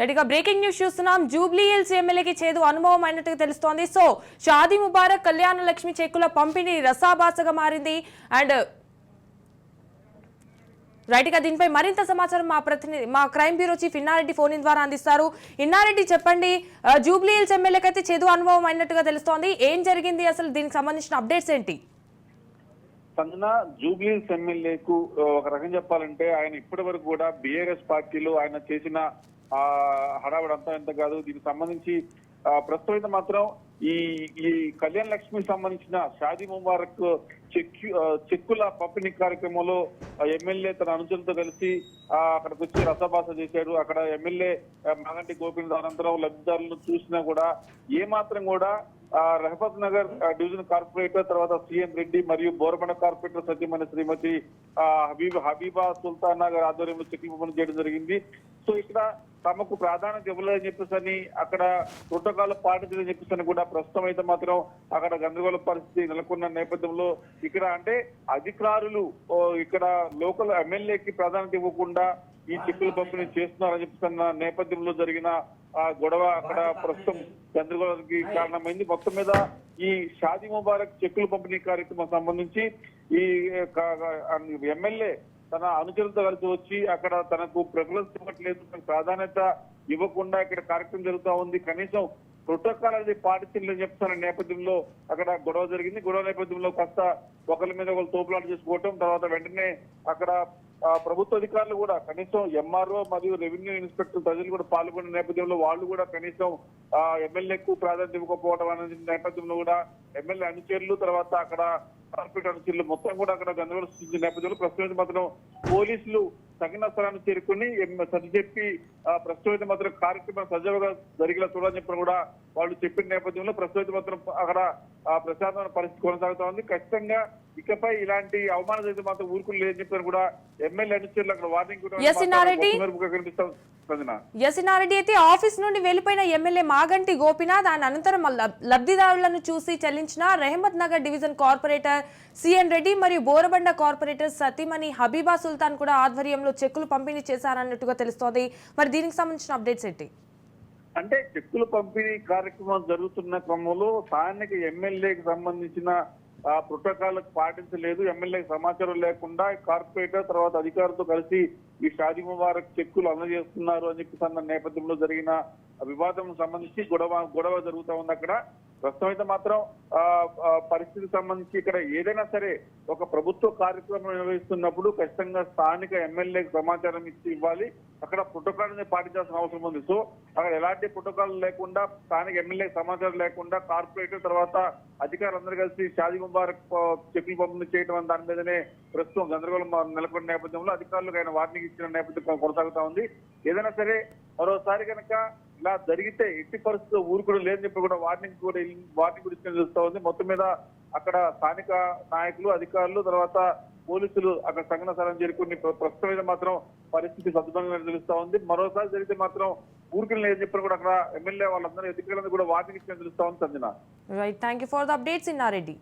రెడీగా breaking news చూస్తున్నాం. జూబ్లీ హిల్స్ ఎమ్మెల్యేకి చేదు అనుభవం అయినట్టుగా తెలుస్తోంది. సో షాదీ ముబారక్ కళ్యాణ లక్ష్మి చెక్కుల పంపిణీ రసాభాసగా మారింది. అండ్ రైట్గా దీనిపై మరింత సమాచారం మా ప్రతినిధి మా crime bureau chief Innareddy phone ద్వారా అందిస్తారు. ఇన్నారెడ్డి చెప్పండి. జూబ్లీ హిల్స్ ఎమ్మెల్యేకి అయితే చేదు అనుభవం అయినట్టుగా తెలుస్తోంది. ఏం జరిగింది? అసలు దీనికి సంబంధించిన అప్డేట్స్ ఏంటి? సంజన జూబ్లీస్ ఎమ్మెల్యేకు ఒక రకం చెప్పాలంటే ఆయన ఇప్పటి వరకు కూడా బీఆర్ఎస్ పార్టీలో ఆయన చేసిన ఆ హడావిడి అంతా ఎంత కాదు. దీనికి సంబంధించి ప్రస్తుతం అయితే మాత్రం ఈ ఈ కళ్యాణ్ లక్ష్మికి సంబంధించిన షాదీ ముబారక్ చెక్కు చెక్కుల పంపిణీ కార్యక్రమంలో ఎమ్మెల్యే తన అనుచరులతో కలిసి అక్కడికి వచ్చి రసభాస చేశాడు. అక్కడ ఎమ్మెల్యే మాగంటి గోపీనాథ్ అనంతరం లబ్ధిదారులను చూసినా కూడా ఏ మాత్రం కూడా రహపత్ నగర్ డివిజన్ కార్పొరేటర్ తర్వాత సిఎన్ రెడ్డి మరియు బోరబండ కార్పొరేటర్ సత్యమైన శ్రీమతి ఆ, హబీబ్ హబీబా సుల్తానా గారి ఆధ్వర్యంలో చెక్కింపు పనులు చేయడం జరిగింది. సో ఇక్కడ తమకు ప్రాధాన్యత ఇవ్వలేదని చెప్పేసి అక్కడ ప్రోటోకాల్ పాటించదని చెప్పేసి అని కూడా ప్రస్తుతం అయితే మాత్రం అక్కడ గందరగోళ పరిస్థితి నెలకొన్న నేపథ్యంలో ఇక్కడ అంటే అధికారులు ఇక్కడ లోకల్ ఎమ్మెల్యేకి ప్రాధాన్యత ఇవ్వకుండా ఈ చెక్కుల పంపిణీ చేస్తున్నారని చెప్పేసి నేపథ్యంలో జరిగిన ఆ గొడవ అక్కడ ప్రస్తుతం గందరగోళానికి కారణమైంది. మొత్తం మీద ఈ షాదీ ముబారక్ చెక్కుల పంపిణీ కార్యక్రమం సంబంధించి ఈ ఎమ్మెల్యే తన అనుచరులతో కలిసి వచ్చి అక్కడ తనకు ప్రిఫరెన్స్ ఇవ్వట్లేదు. ప్రాధాన్యత ఇవ్వకుండా ఇక్కడ కార్యక్రమం జరుగుతా ఉంది. కనీసం ప్రోటోకాల్ అనేది పాటించలేని చెప్తున్న నేపథ్యంలో అక్కడ గొడవ జరిగింది. గొడవ నేపథ్యంలో కాస్త ఒకరి మీద ఒకరు తోపులాట చేసుకోవటం తర్వాత వెంటనే అక్కడ ప్రభుత్వ అధికారులు కూడా కనీసం ఎంఆర్ఓ మరియు రెవెన్యూ ఇన్స్పెక్టర్ ప్రజలు కూడా పాల్గొన్న నేపథ్యంలో వాళ్ళు కూడా కనీసం ఎమ్మెల్యేకు ప్రాధాన్యత ఇవ్వకపోవడం అనేది నేపథ్యంలో కూడా ఎమ్మెల్యే అనుచరులు తర్వాత అక్కడ కార్పొరేట్ అనుచరులు మొత్తం కూడా అక్కడ గందరగోళం సృష్టించిన నేపథ్యంలో ప్రస్తుతం మాత్రం పోలీసులు తగిన స్థలాన్ని చేరుకుని సర్ది చెప్పి ప్రస్తుతం మాత్రం కార్యక్రమం సజావుగా జరిగేలా చూడాలని చెప్పి కూడా వాళ్ళు చెప్పిన నేపథ్యంలో ప్రస్తుతం మాత్రం అక్కడ ప్రశాంతమైన పరిస్థితి కొనసాగుతా ఉంది. ఖచ్చితంగా ఇకపై ఇలాంటి అవమానాలు అయితే మాత్రం ఊరుకుని లేదని చెప్పారు కూడా ఎమ్మెల్యే అనుచరులు అక్కడ వార్నింగ్. కనిపిస్తాం అయితే ఆఫీస్ నుండి వెళ్ళిపోయిన ఎమ్మెల్యే మాగంటి గోపినాథ్ దాని అనంతరం లబ్ధిదారులను చూసి చెల్లించిన Rehmat Nagar division corporator CN Reddy మరియు బోరబండ కార్పొరేటర్ సతీమణి హబీబా సుల్తాన్ కూడా ఆధ్వర్యంలో చెక్కులు పంపిణీ చేశారన్నట్టుగా తెలుస్తోంది. మరి దీనికి సంబంధించిన అప్డేట్స్ ఏంటి? అంటే చెక్కుల పంపిణీ కార్యక్రమం జరుగుతున్న క్రమంలో స్థానిక ఎమ్మెల్యేకి సంబంధించిన ఆ ప్రోటోకాల్ పాటించలేదు. ఎమ్మెల్యే సమాచారం లేకుండా కార్పొరేటర్ తర్వాత అధికారులతో కలిసి ఈ షాదీ ముబారక్ చెక్కులు అందజేస్తున్నారు అని చెప్పి అన్న నేపథ్యంలో జరిగిన వివాదం సంబంధించి గొడవ గొడవ జరుగుతా ఉంది అక్కడ. ప్రస్తుతం అయితే మాత్రం పరిస్థితి పరిస్థితికి సంబంధించి ఇక్కడ ఏదైనా సరే ఒక ప్రభుత్వ కార్యక్రమం నిర్వహిస్తున్నప్పుడు ఖచ్చితంగా స్థానిక ఎమ్మెల్యేకి సమాచారం ఇచ్చి ఇవ్వాలి. అక్కడ ప్రోటోకాల్ పాటించాల్సిన అవసరం ఉంది. సో అక్కడ ఎలాంటి ప్రోటోకాల్ లేకుండా స్థానిక ఎమ్మెల్యేకి సమాచారం లేకుండా కార్పొరేటర్ తర్వాత అధికారులందరూ కలిసి షాది ముబారక్ చెక్కులు పంపిణీ చేయడం దాని మీదనే ప్రస్తుతం గందరగోళం నెలకొన్న నేపథ్యంలో అధికారులకు ఆయన వార్నింగ్ ఇచ్చిన నేపథ్యం కొనసాగుతా ఉంది. ఏదైనా సరే మరోసారి కనుక ఇలా జరిగితే ఎట్టి పరిస్థితుల్లో ఊరు లేదని చెప్పి కూడా వార్నింగ్ కూడా వార్నింగ్ కూడా ఇచ్చిన తెలుస్తా ఉంది. మొత్తం మీద అక్కడ స్థానిక నాయకులు అధికారులు తర్వాత పోలీసులు అక్కడ సంఘటన స్థలం చేరుకుని ప్రస్తుతం మీద మాత్రం పరిస్థితి సద్దుబంగా తెలుస్తా ఉంది. మరోసారి జరిగితే మాత్రం ఊరికి లేదని చెప్పి కూడా అక్కడ ఎమ్మెల్యే వాళ్ళందరూ అధికారులందరూ కూడా వార్నింగ్ ఇచ్చిన తెలుస్తా ఉంది Sanjana. Right thank for the updates Innareddy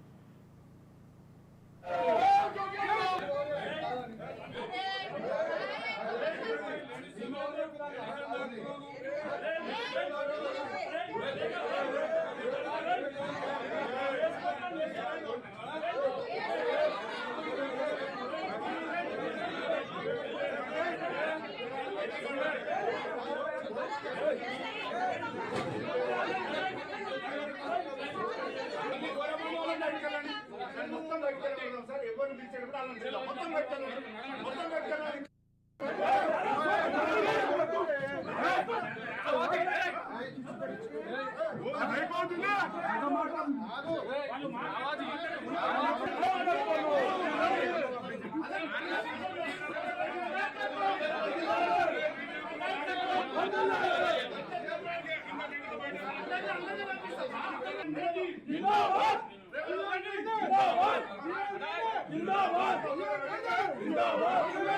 జిందాబాద్! জিন্দাবাদ